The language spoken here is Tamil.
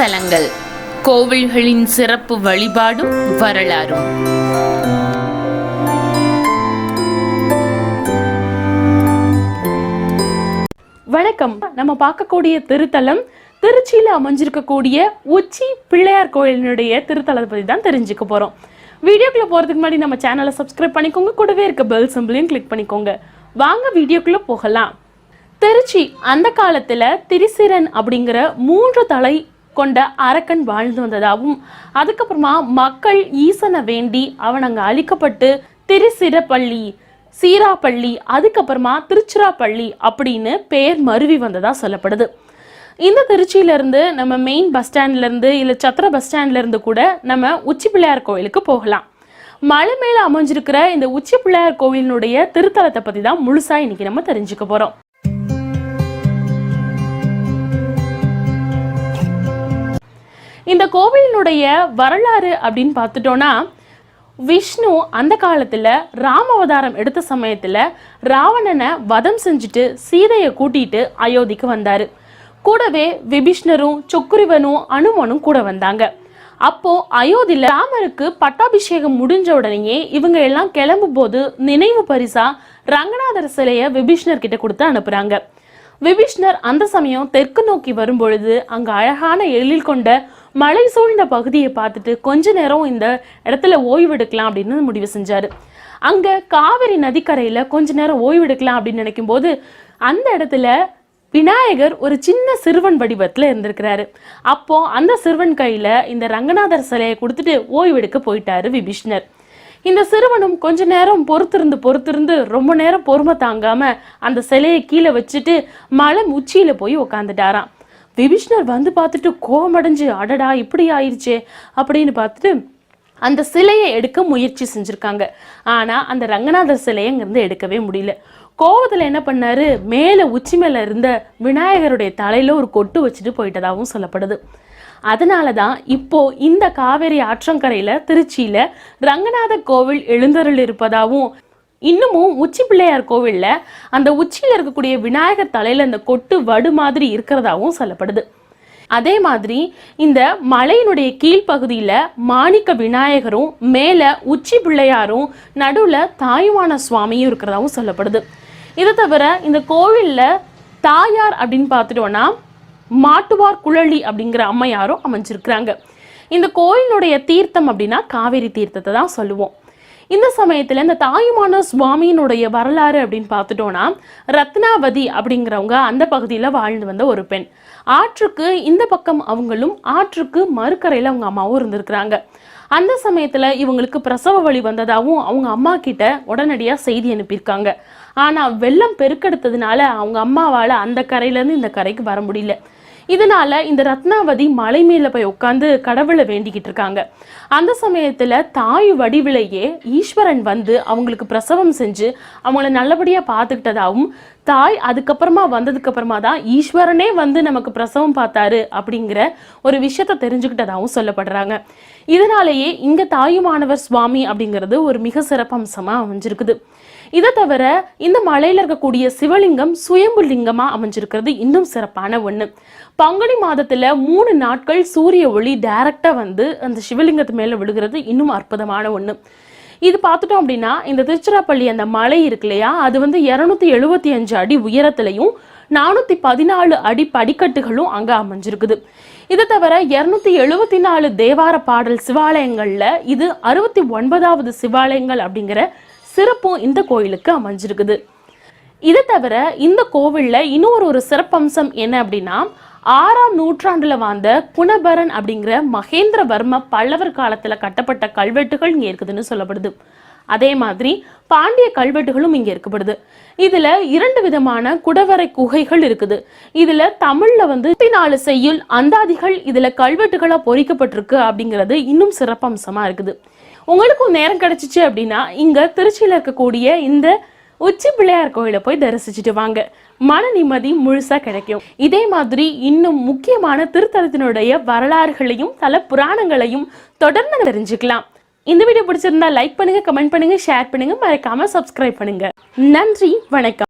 தலங்கள் கோவில்களின் சிறப்பு வழிபாடும் வரலாறும். வணக்கம். நம்ம பார்க்கக்கூடிய திருத்தலம் திருச்சியில் அமைஞ்சிருக்கக்கூடிய உச்சி பிள்ளையார் கோயிலினுடைய திருத்தலத்தை பற்றி தான் தெரிஞ்சுக்க போகிறோம் வீடியோக்குள்ளே போகிறதுக்கு முன்னாடி நம்ம சேனலை சப்ஸ்கிரைப் பண்ணிக்கோங்க. கூடவே இருக்க பெல் சிம்பிளையும் கிளிக் பண்ணிக்கோங்க. வாங்க வீடியோக்குள்ளே போகலாம். திருச்சி அந்த காலத்தில் திரிசிரன் அப்படிங்கிற மூன்று தலை கொண்ட அரக்கன் வாழ்ந்து வந்ததாகவும் அதுக்கப்புறமா மக்கள் ஈசனை வேண்டி அவன் அங்கே அழிக்கப்பட்டு திரிசிரப்பள்ளி சீராப்பள்ளி அதுக்கப்புறமா திருச்சிராப்பள்ளி அப்படின்னு பெயர் மருவி வந்ததாக சொல்லப்படுது. இந்த திருச்சியிலேருந்து நம்ம மெயின் பஸ் ஸ்டாண்ட்லேருந்து இல்லை சத்திர பஸ் ஸ்டாண்ட்லேருந்து கூட நம்ம உச்சி பிள்ளையார் கோயிலுக்கு போகலாம். மலை மேலே அமைஞ்சிருக்கிற இந்த உச்சி பிள்ளையார் கோவிலினுடைய திருத்தலத்தை பற்றி தான் முழுசாக இன்றைக்கி நம்ம தெரிஞ்சுக்க போகிறோம் இந்த கோவிலினுடைய வரலாறு அப்படின்னு பார்த்துட்டோன்னா விஷ்ணு அந்த காலத்தில் ராம அவதாரம் எடுத்த சமயத்தில் ராவணனை வதம் செஞ்சுட்டு சீதையை கூட்டிட்டு அயோத்திக்கு வந்தார். கூடவே விபீஷ்ணரும் சொக்குரிவனும் அனுமனும் கூட வந்தாங்க. அப்போ அயோத்தியில் ராமருக்கு பட்டாபிஷேகம் முடிஞ்ச உடனேயே இவங்க எல்லாம் கிளம்பும் போது நினைவு பரிசா ரங்கநாதர் சிலையை விபீஷ்ணர் கிட்ட கொடுத்து அனுப்புறாங்க. விபீஷ்ணர் அந்த சமயம் தெற்கு நோக்கி வரும்பொழுது அங்க அழகான எழில் கொண்ட மலை சூழ்ந்த பகுதியை பார்த்துட்டு கொஞ்ச நேரம் இந்த இடத்துல ஓய்வெடுக்கலாம் அப்படின்னு முடிவு செஞ்சார். அங்கே காவிரி நதிக்கரையில் கொஞ்ச நேரம் ஓய்வெடுக்கலாம் அப்படின்னு நினைக்கும் போது அந்த இடத்துல விநாயகர் ஒரு சின்ன சிறுவன் வடிவத்தில் இருந்திருக்கிறாரு. அப்போ அந்த சிறுவன் கையில் இந்த ரங்கநாதர் சிலையை கொடுத்துட்டு ஓய்வெடுக்க போயிட்டாரு விபீஷ்ணர். இந்த சிறுவனும் கொஞ்ச நேரம் பொறுத்திருந்து பொறுத்திருந்து ரொம்ப நேரம் பொறுமை தாங்காம அந்த சிலையை கீழே வச்சுட்டு மலை உச்சியில போய் உக்காந்துட்டாராம். விபீஷ்ணர் வந்து பார்த்துட்டு கோவமடைஞ்சு அடடா இப்படி ஆயிடுச்சே அப்படின்னு பார்த்துட்டு அந்த சிலையை எடுக்க முயற்சி செஞ்சுருக்காங்க. ஆனால் அந்த ரங்கநாதர் சிலையை அங்கேருந்து எடுக்கவே முடியல. கோவத்தில் என்ன பண்ணார்? மேலே உச்சி மேலே இருந்த விநாயகருடைய தலையில் ஒரு கொட்டு வச்சுட்டு போயிட்டதாகவும் சொல்லப்படுது. அதனால தான் இப்போது இந்த காவேரி ஆற்றங்கரையில் திருச்சியில் ரங்கநாத கோவில் எழுந்தருள் இருப்பதாகவும் இன்னமும் உச்சி பிள்ளையார் கோவிலில் அந்த உச்சியில் இருக்கக்கூடிய விநாயகர் தலையில் அந்த கொட்டு வடு மாதிரி இருக்கிறதாவும் சொல்லப்படுது. அதே மாதிரி இந்த மலையினுடைய கீழ்ப்பகுதியில் மாணிக்க விநாயகரும் மேலே உச்சி பிள்ளையாரும் நடுவில் தாயுமான சுவாமியும் இருக்கிறதாவும் சொல்லப்படுது. இதை தவிர இந்த கோவிலில் தாயார் அப்படின்னு பார்த்துட்டோன்னா மாட்டுவார் குழலி அப்படிங்கிற அம்மையாரும் அமைஞ்சிருக்கிறாங்க. இந்த கோயிலுடைய தீர்த்தம் அப்படின்னா காவேரி தீர்த்தத்தை தான் சொல்லுவோம். இந்த சமயத்தில் இந்த தாயுமான சுவாமியினுடைய வரலாறு அப்படின்னு பார்த்துட்டோன்னா ரத்னாவதி அப்படிங்கிறவங்க அந்த பகுதியில் வாழ்ந்து வந்த ஒரு பெண். ஆற்றுக்கு இந்த பக்கம் அவங்களும் ஆற்றுக்கு மறுக்கரையில் அவங்க அம்மாவும் இருந்திருக்கிறாங்க. அந்த சமயத்தில் இவங்களுக்கு பிரசவ வழி வந்ததாகவும் அவங்க அம்மா கிட்ட உடனடியாக செய்தி அனுப்பியிருக்காங்க. ஆனால் வெள்ளம் பெருக்கெடுத்ததுனால அவங்க அம்மாவால் அந்த கரையிலேருந்து இந்த கரைக்கு வர முடியல. இதனால இந்த ரத்னாவதி மலை மேல போய் உட்காந்து கடவுளை வேண்டிக்கிட்டு இருக்காங்க. அந்த சமயத்துல தாய் வடிவிலேயே ஈஸ்வரன் வந்து அவங்களுக்கு பிரசவம் செஞ்சு அவங்கள நல்லபடியா பார்த்துக்கிட்டதாகவும் தாய் அதுக்கப்புறமா வந்ததுக்கு அப்புறமா தான் ஈஸ்வரனே வந்து நமக்கு பிரசவம் பார்த்தாரு அப்படிங்கிற ஒரு விஷயத்த தெரிஞ்சுக்கிட்டதாகவும் சொல்லப்படுறாங்க. இதனாலேயே இங்க தாயுமானவர் சுவாமி அப்படிங்கிறது ஒரு மிக சிறப்பம்சமா அமைஞ்சிருக்குது. இதை தவிர இந்த மலையில் இருக்கக்கூடிய சிவலிங்கம் சுயம்பு லிங்கமாக அமைஞ்சிருக்கிறது. இன்னும் சிறப்பான ஒன்று பங்குனி மாதத்தில் மூணு நாட்கள் சூரிய ஒளி டைரக்டாக வந்து அந்த சிவலிங்கத்து மேலே விழுகிறது இன்னும் அற்புதமான ஒன்று இது பார்த்துட்டோம் அப்படின்னா இந்த திருச்சிராப்பள்ளி அந்த மலை இருக்கு இல்லையா? அது வந்து இரநூத்தி எழுபத்தி அஞ்சு அடி உயரத்துலையும் நானூற்றி பதினாலு அடி படிக்கட்டுகளும் அங்கே அமைஞ்சிருக்குது. இதை தவிர இரநூத்தி எழுபத்தி நாலு தேவார பாடல் சிவாலயங்களில் இது அறுபத்தி ஒன்பதாவது சிவாலயங்கள் அப்படிங்கிற சிறப்பும் இந்த கோயிலுக்கு அமைஞ்சிருக்குது. இதை தவிர இந்த கோவிலில் இன்னொரு ஒரு சிறப்பம்சம் என்ன அப்படின்னா ஆறாம் நூற்றாண்டுல வாழ்ந்த குணபரன் அப்படிங்கிற மகேந்திரவர்ம பல்லவர் காலத்துல கட்டப்பட்ட கல்வெட்டுகள் இங்கே இருக்குதுன்னு சொல்லப்படுது. அதே மாதிரி பாண்டிய கல்வெட்டுகளும் இங்கே இருக்கப்படுது. இதுல இரண்டு விதமான குடவரை குகைகள் இருக்குது. இதுல தமிழ்ல வந்து நாலு செய்யுள் அந்தாதிகள் இதுல கல்வெட்டுகளா பொறிக்கப்பட்டிருக்கு அப்படிங்கிறது இன்னும் சிறப்பம்சமா இருக்குது. உங்களுக்கும் நேரம் கிடைச்சிச்சு அப்படின்னா இங்கே திருச்சியில் இருக்கக்கூடிய இந்த உச்சி பிள்ளையார் கோயிலை போய் தரிசிச்சுட்டு வாங்க. மன நிம்மதி முழுசா கிடைக்கும். இதே மாதிரி இன்னும் முக்கியமான திருத்தலத்தினுடைய வரலாறுகளையும் தல புராணங்களையும் தொடர்ந்து தெரிஞ்சுக்கலாம். இந்த வீடியோ பிடிச்சிருந்தா லைக் பண்ணுங்க கமெண்ட் பண்ணுங்க ஷேர் பண்ணுங்க. மறக்காம சப்ஸ்கிரைப் பண்ணுங்க. நன்றி வணக்கம்.